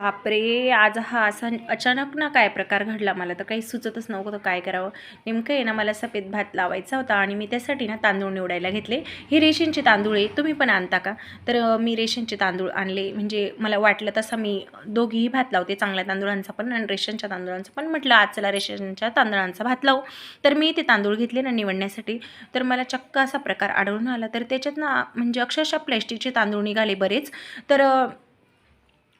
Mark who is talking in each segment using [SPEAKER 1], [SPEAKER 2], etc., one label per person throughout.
[SPEAKER 1] बापरे आज हा असा अचानक ना काय प्रकार घडला मला? तर काही सुचतच नव्हतं काय करावं. नेमकं आहे ना मला सफेद भात लावायचा होता आणि मी त्यासाठी ना तांदूळ निवडायला घेतले. हे रेशनचे तांदूळ आहे तुम्ही पण आणता का? तर मी रेशनचे तांदूळ आणले. म्हणजे मला वाटलं तसं मी दोघीही भात लावते चांगल्या तांदूळांचा पण आणि रेशनच्या तांदूळांचा पण. म्हटलं आज चला रेशनच्या तांदळांचा भात लावू. तर मी ते तांदूळ घेतले ना निवडण्यासाठी. तर मला चक्क असा प्रकार आढळून आला. तर त्याच्यात ना म्हणजे अक्षरशः प्लॅस्टिकचे तांदूळ निघाले बरेच. तर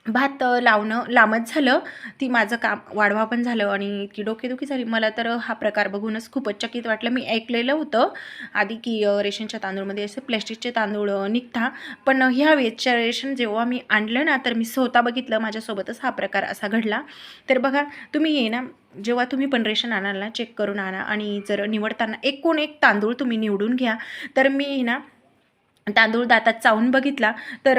[SPEAKER 1] भात लावणं लांबच झालं. ती माझं काम वाढवा पण झालं आणि इतकी डोकेदुखी झाली. मला तर हा प्रकार बघूनच खूपच चकित वाटलं. मी ऐकलेलं होतं आधी की रेशनच्या तांदूळमध्ये असे प्लॅस्टिकचे तांदूळ निघता. पण ह्या वेजच्या रेशन जेव्हा मी आणलं ना तर मी स्वतः बघितलं माझ्यासोबतच हा प्रकार असा घडला. तर बघा तुम्ही ये ना जेव्हा तुम्ही पण रेशन आणाल ना चेक करून आणा. आणि जर निवडताना एकूण एक तांदूळ तुम्ही निवडून घ्या तर मी ना तांदूळ दातात चावून बघितला तर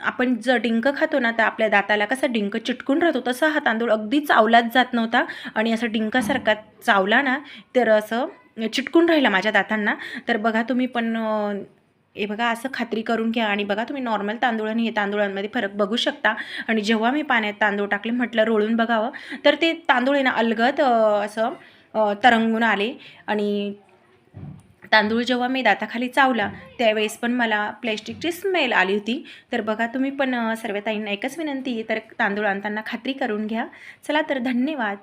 [SPEAKER 1] आपण जर डिंक खातो ना तर आपल्या दाताला कसा डिंक चिटकून राहतो तसा हा तांदूळ अगदी चावलाच जात नव्हता. आणि असं डिंकासारखा चावला ना तर असं चिटकून राहिला माझ्या दातांना. तर बघा तुम्ही पण हे बघा असं खात्री करून घ्या. आणि बघा तुम्ही नॉर्मल तांदूळ आणि हे तांदूळांमध्ये फरक बघू शकता. आणि जेव्हा मी पाण्यात तांदूळ टाकले म्हटलं रोळून बघावं तर ते तांदूळ आहे ना अलगद असं तरंगून आले. आणि तांदूळ जेव्हा मी दाताखाली चावला त्यावेळेस पण मला प्लॅस्टिकची स्मेल आली होती. तर बघा तुम्ही पण सर्व ताईंना एकच विनंती आहे तर तांदूळ आणताना खात्री करून घ्या. चला तर धन्यवाद.